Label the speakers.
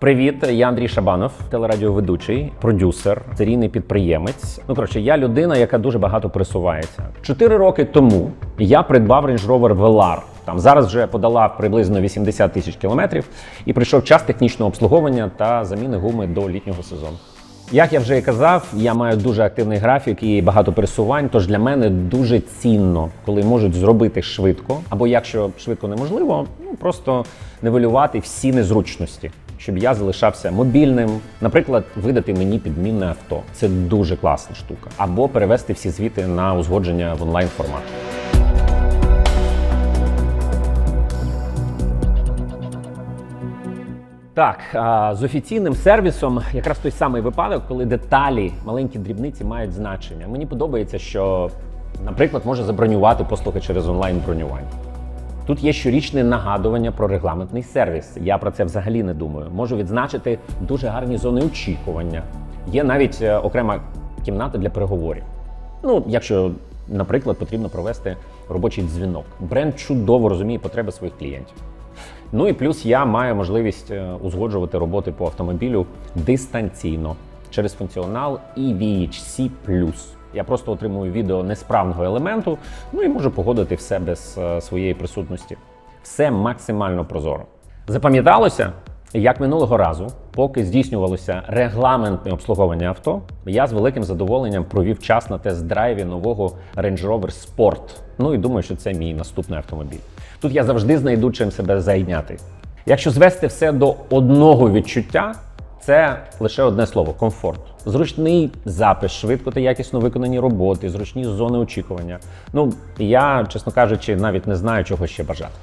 Speaker 1: Привіт, я Андрій Шабанов, телерадіоведучий, продюсер, серійний підприємець. Ну коротше, я людина, яка дуже багато пересувається. Чотири роки тому я придбав Range Rover Velar. Там зараз вже подала приблизно 80 тисяч кілометрів, і прийшов час технічного обслуговування та заміни гуми до літнього сезону. Як я вже і казав, я маю дуже активний графік і багато пересувань. Тож для мене дуже цінно, коли можуть зробити швидко, або якщо швидко неможливо, ну просто нивелювати всі незручності, щоб я залишався мобільним. Наприклад, видати мені підмінне авто. Це дуже класна штука. Або перевести всі звіти на узгодження в онлайн формат. Так, з офіційним сервісом якраз той самий випадок, коли деталі, маленькі дрібниці мають значення. Мені подобається, що, наприклад, може забронювати послуги через онлайн бронювання. Тут є щорічне нагадування про регламентний сервіс. Я про це взагалі не думаю. Можу відзначити дуже гарні зони очікування. Є навіть е, окрема кімната для переговорів. Ну, якщо, наприклад, потрібно провести робочий дзвінок. Бренд чудово розуміє потреби своїх клієнтів. Ну і плюс я маю можливість е, узгоджувати роботи по автомобілю дистанційно через функціонал EVHC+. Я просто отримую відео несправного елементу, ну і можу погодити все без е, своєї присутності. Все максимально прозоро. Запам'яталося, як минулого разу, поки здійснювалося регламентне обслуговування авто, я з великим задоволенням провів час на тест-драйві нового Range Rover Sport. Ну і думаю, що це мій наступний автомобіль. Тут я завжди знайду чим себе зайняти. Якщо звести все до одного відчуття, це лише одне слово комфорт. Зручний запис, швидко та якісно виконані роботи, зручні зони очікування. Ну я, чесно кажучи, навіть не знаю, чого ще бажати.